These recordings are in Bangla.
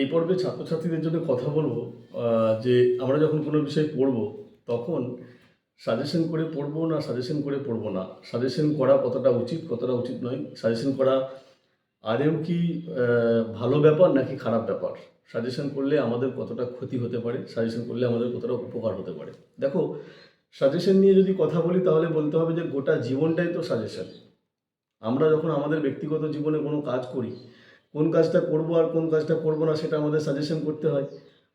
এই পর্বে ছাত্রছাত্রীদের জন্য কথা বলব যে আমরা যখন কোনো বিষয় পড়ব, তখন সাজেশন করে পড়ব না সাজেশন করে পড়ব না। সাজেশন করা কতটা উচিত কতটা উচিত নয়। সাজেশন করা আদেও কি ভালো ব্যাপার নাকি খারাপ ব্যাপার? সাজেশন করলে আমাদের কতটা ক্ষতি হতে পারে? সাজেশন করলে আমাদের কতটা উপকার হতে পারে? দেখো সাজেশন নিয়ে যদি কথা বলি, তাহলে বলতে হবে যে গোটা জীবনটাই তো সাজেশন আমরা যখন আমাদের ব্যক্তিগত জীবনে কোনো কাজ করি কোন কাজটা করব আর কোন কাজটা করব না সেটা আমাদের সাজেশন করতে হয়।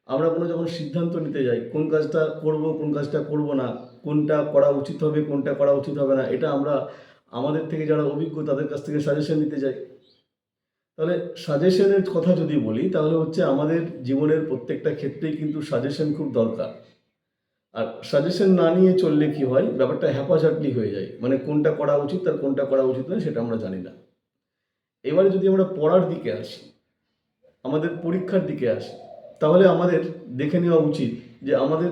আমরা কোনো যখন সিদ্ধান্ত নিতে যাই, কোন কাজটা করব, কোন কাজটা করব না, কোনটা করা উচিত হবে, কোনটা করা উচিত হবে না, এটা আমরা আমাদের থেকে যারা অভিজ্ঞ তাদের কাছ থেকে সাজেশন নিতে যাই। তাহলে সাজেশনের কথা যদি বলি, তাহলে হচ্ছে আমাদের জীবনের প্রত্যেকটা ক্ষেত্রেই কিন্তু সাজেশন খুব দরকার। আর সাজেশন না নিয়ে চললে কি হয়? ব্যাপারটা হ্যাপাঝাটলি হয়ে যায়। মানে কোনটা করা উচিত আর কোনটা করা উচিত নয়, সেটা আমরা জানি না। এবারে যদি আমরা পড়ার দিকে আসি, আমাদের পরীক্ষার দিকে আসি, তাহলে আমাদের দেখে নেওয়া উচিত যে আমাদের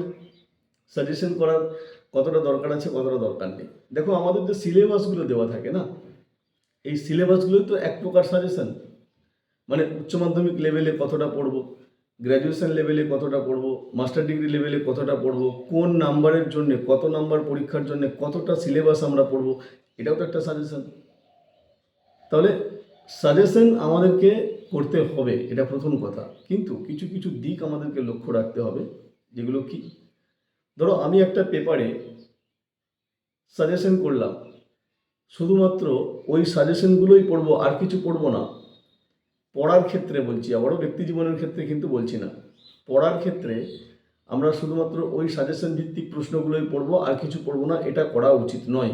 সাজেশন করার কতটা দরকার আছে, কতটা দরকার নেই। দেখো, আমাদের যে সিলেবাসগুলো দেওয়া থাকে না, এই সিলেবাসগুলোই তো এক প্রকার সাজেশন মানে উচ্চ মাধ্যমিক লেভেলে কতটা পড়ব গ্র্যাজুয়েশন লেভেলে কতটা পড়ব মাস্টার ডিগ্রি লেভেলে কতটা পড়ব, কোন নাম্বারের জন্য, কত নাম্বার পরীক্ষার জন্য কতটা সিলেবাস আমরা পড়ব, এটাও তো একটা সাজেশন তাহলে সাজেশন আমাদেরকে করতে হবে, এটা প্রথম কথা। কিন্তু কিছু কিছু দিক আমাদেরকে লক্ষ্য রাখতে হবে, যেগুলো কি? ধরো, আমি একটা পেপারে সাজেশন করলাম, শুধুমাত্র ওই সাজেশনগুলোই পড়ব, আর কিছু পড়ব না। পড়ার ক্ষেত্রে বলছি, আবারও ব্যক্তি জীবনের ক্ষেত্রে কিন্তু বলছি না। পড়ার ক্ষেত্রে আমরা শুধুমাত্র ওই সাজেশন ভিত্তিক প্রশ্নগুলোই পড়ব, আর কিছু পড়ব না, এটা করা উচিত নয়।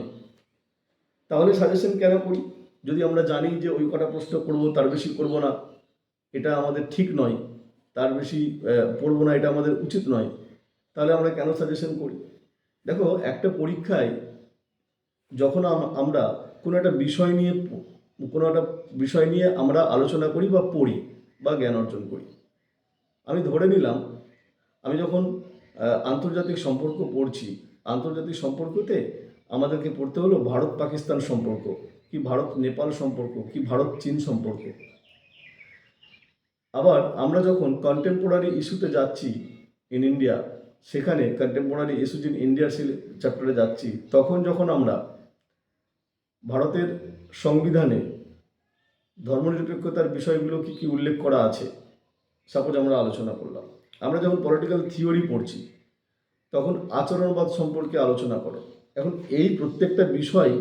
তাহলে সাজেশন কেন করি? যদি আমরা জানি যে ওই কটা প্রশ্ন পড়ব তার বেশি করব না, এটা আমাদের ঠিক নয়। তার বেশি পড়ব না, এটা আমাদের উচিত নয়। তাহলে আমরা কেন সাজেশন করি? দেখো, একটা পরীক্ষায় যখন আম- আমরা কোনো একটা বিষয় নিয়ে, কোনো একটা বিষয় নিয়ে আমরা আলোচনা করি বা পড়ি বা জ্ঞান অর্জন করি। আমি ধরে নিলাম, আমি যখন আন্তর্জাতিক সম্পর্ক পড়ছি, আন্তর্জাতিক সম্পর্কতে আমাদেরকে পড়তে হলো ভারত পাকিস্তান সম্পর্ক। কি ভারত নেপাল সম্পর্ক, কি ভারত চীন সম্পর্ক। আবার আমরা যখন কন্টেম্পোরারি ইস্যুতে যাচ্ছি ইন ইন্ডিয়া সেখানে কন্টেম্পোরারি ইস্যুজ ইন ইন্ডিয়ার চ্যাপ্টারে যাচ্ছি, তখন যখন আমরা ভারতের সংবিধানে ধর্মনিরপেক্ষতার বিষয়গুলো কি কি উল্লেখ করা আছে সাপোজ আমরা আলোচনা করলাম। আমরা যখন পলিটিক্যাল থিওরি পড়ছি, তখন আচরণবাদ সম্পর্কে আলোচনা করো। এখন এই প্রত্যেকটা বিষয়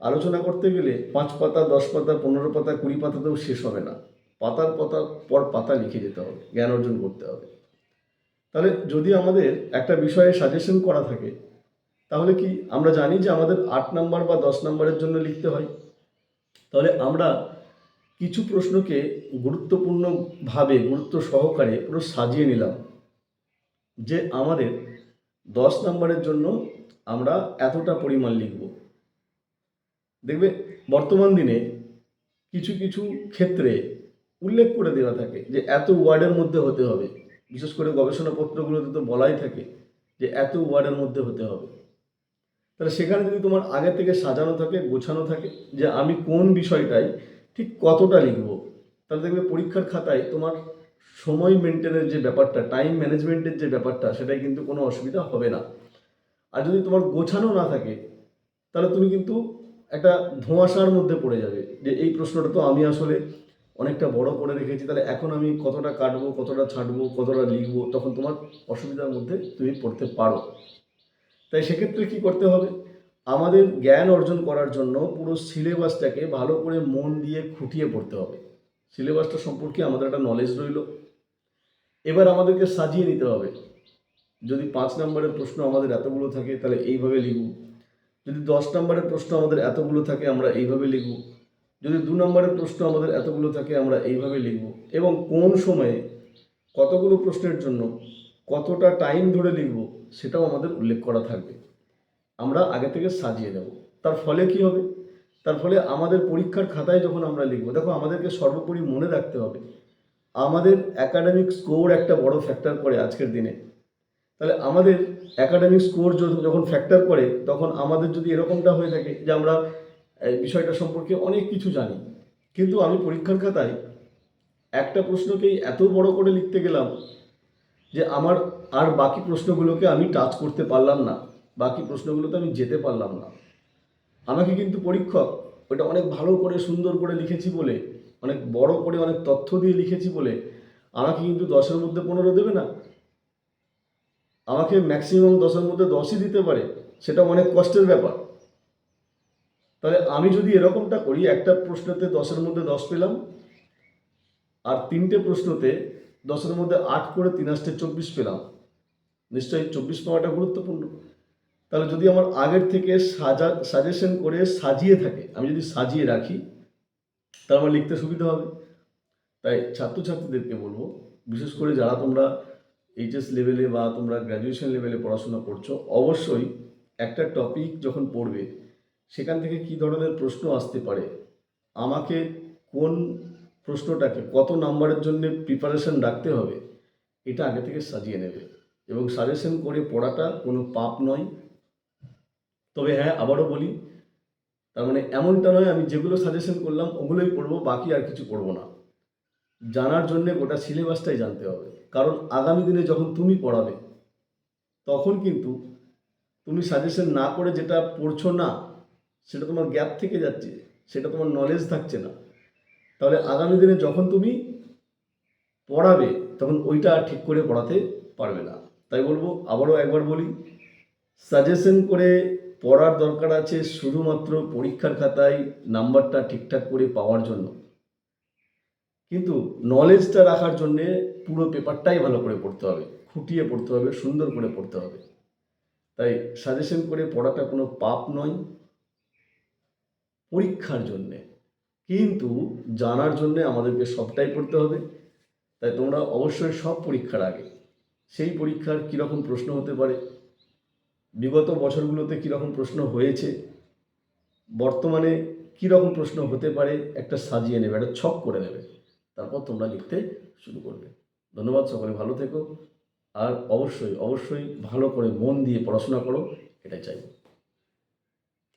আলোচনা করতে গেলে পাঁচ পাতা, দশ পাতা, পনেরো পাতা, কুড়ি পাতাতেও শেষ হবে না। পাতার পাতা, পর পাতা লিখে যেতে হবে, জ্ঞান অর্জন করতে হবে। তাহলে যদি আমাদের একটা বিষয়ে সাজেশন করা থাকে, তাহলে কি আমরা জানি যে আমাদের আট নাম্বার বা দশ নাম্বারের জন্য লিখতে হয়? তাহলে আমরা কিছু প্রশ্নকে গুরুত্বপূর্ণভাবে, গুরুত্ব সহকারে পুরো সাজিয়ে নিলাম যে আমাদের দশ নাম্বারের জন্য আমরা এতটা পরিমাণ লিখব। দেখবে বর্তমান দিনে কিছু কিছু ক্ষেত্রে উল্লেখ করে দেওয়া থাকে যে এত ওয়ার্ডের মধ্যে হতে হবে। বিশেষ করে গবেষণাপত্রগুলোতে তো বলাই থাকে যে এত ওয়ার্ডের মধ্যে হতে হবে। তাহলে সেখানে যদি তোমার আগে থেকে সাজানো থাকে, গোছানো থাকে যে আমি কোন বিষয়টাই ঠিক কতটা লিখব, তাহলে দেখবে পরীক্ষার খাতায় তোমার সময় মেনটেনের যে ব্যাপারটা, টাইম ম্যানেজমেন্টের যে ব্যাপারটা সেটাই কিন্তু কোনো অসুবিধা হবে না। আর যদি তোমার গোছানো না থাকে, তাহলে তুমি কিন্তু একটা ধোঁয়াশার মধ্যে পড়ে যাবে যে এই প্রশ্নটা তো আমি আসলে অনেকটা বড় করে রেখেছি। তাহলে এখন আমি কতটা কাটবো, কতটা ছাঁটবো কতটা লিখব, তখন তোমার অসুবিধার মধ্যে তুমি পড়তে পারো। তাই সেক্ষেত্রে কি করতে হবে? আমাদের জ্ঞান অর্জন করার জন্য পুরো সিলেবাসটাকে ভালো করে মন দিয়ে খুঁটিয়ে পড়তে হবে। সিলেবাসটা সম্পর্কে আমাদের একটা নলেজ রইল। এবার আমাদেরকে সাজিয়ে নিতে হবে। যদি পাঁচ নম্বরের প্রশ্ন আমাদের এতগুলো থাকে, তাহলে এইভাবে লিখব। যদি দশ নম্বরের প্রশ্ন আমাদের এতগুলো থাকে, আমরা এইভাবে লিখব। যদি দু নম্বরের প্রশ্ন আমাদের এতগুলো থাকে, আমরা এইভাবে লিখব। এবং কোন সময়ে কতগুলো প্রশ্নের জন্য কতটা টাইম ধরে লিখব, সেটাও আমাদের উল্লেখ করা থাকবে। আমরা আগে থেকে সাজিয়ে দেব। তার ফলে কি হবে? তার ফলে আমাদের পরীক্ষার খাতায় যখন আমরা লিখব, দেখো আমাদেরকে সর্বোপরি মনে রাখতে হবে। আমাদের একাডেমিক স্কোর একটা বড় ফ্যাক্টর করে আজকের দিনে। তাহলে আমাদের একাডেমিক স্কোর যখন ফ্যাক্টর করে, তখন আমাদের যদি এরকমটা হয়ে থাকে যে আমরা বিষয়টা সম্পর্কে অনেক কিছু জানি। কিন্তু আমি পরীক্ষার খাতায় একটা প্রশ্নকেই এত বড় করে লিখতে গেলাম যে আমার আর বাকি প্রশ্নগুলোকে আমি টাচ করতে পারলাম না। বাকি প্রশ্নগুলোতে আমি যেতে পারলাম না। আমাকে কিন্তু পরীক্ষক ওটা অনেক ভালো করে, সুন্দর করে লিখেছি বলে, অনেক বড় করে অনেক তথ্য দিয়ে লিখেছি বলে আমাকে কিন্তু দশের মধ্যে পনেরো দেবে না। আমাকে ম্যাক্সিমাম দশের মধ্যে দশই দিতে পারে, সেটা অনেক কষ্টের ব্যাপার। তাহলে আমি যদি এরকমটা করি, একটা প্রশ্নতে দশের মধ্যে দশ পেলাম, আর তিনটে প্রশ্নতে দশের মধ্যে আট করে তিন আসতে চব্বিশ পেলাম, নিশ্চয়ই চব্বিশ পাওয়াটা গুরুত্বপূর্ণ। তাহলে যদি আমার আগের থেকে সাজা সাজেশন করে সাজিয়ে থাকে, আমি যদি সাজিয়ে রাখি, তাহলে আমার লিখতে সুবিধা হবে। তাই ছাত্রছাত্রীদেরকে বলব, বিশেষ করে যারা তোমরা এইচএস লেভেলে বা তোমরা গ্র্যাজুয়েশন লেভেলে পড়াশোনা করছ, অবশ্যই একটা টপিক যখন পড়বে, সেখান থেকে কী ধরনের প্রশ্ন আসতে পারে? আমাকে কোন প্রশ্নটাকে, কত নাম্বারের জন্য প্রিপারেশন রাখতে হবে, এটা আগে থেকে সাজিয়ে নেবে। এবং সাজেশন করে পড়াটা কোনো পাপ নয়। তবে হ্যাঁ আবারও বলি, তার মানে এমনটা নয়, আমি যেগুলো সাজেশন করলাম, ওগুলোই পড়ব, বাকি আর কিছু পড়ব না। জানার জন্যে গোটা সিলেবাসটাই জানতে হবে। কারণ আগামী দিনে যখন তুমি পড়াবে, তখন কিন্তু তুমি সাজেশন না করে যেটা পড়ছো না, সেটা তোমার গ্যাপ থেকে যাচ্ছে, সেটা তোমার নলেজ থাকছে না। তাহলে আগামী দিনে যখন তুমি পড়াবে, তখন ওইটা ঠিক করে পড়াতে পারবে না। তাই বলব, আবারও একবার বলি সাজেশন করে পড়ার দরকার আছে শুধুমাত্র পরীক্ষার খাতায় নাম্বারটা ঠিকঠাক করে পাওয়ার জন্য। কিন্তু নলেজটা রাখার জন্যে পুরো পেপারটাই ভালো করে পড়তে হবে, খুঁটিয়ে পড়তে হবে, সুন্দর করে পড়তে হবে। তাই সাজেশন করে পড়াটা কোনো পাপ নয়, পরীক্ষার জন্যে। কিন্তু জানার জন্যে আমাদেরকে সবটাই পড়তে হবে। তাই তোমরা অবশ্যই সব পরীক্ষার আগে, সেই পরীক্ষার কীরকম প্রশ্ন হতে পারে, বিগত বছরগুলোতে কীরকম প্রশ্ন হয়েছে, বর্তমানে কীরকম প্রশ্ন হতে পারে, একটা সাজিয়ে নেবে, একটা ছক করে নেবে। তারপর তোমরা লিখতে শুরু করবে। ধন্যবাদ সকলে, ভালো থেকো। আর অবশ্যই অবশ্যই ভালো করে মন দিয়ে পড়াশোনা করো, এটাই চাই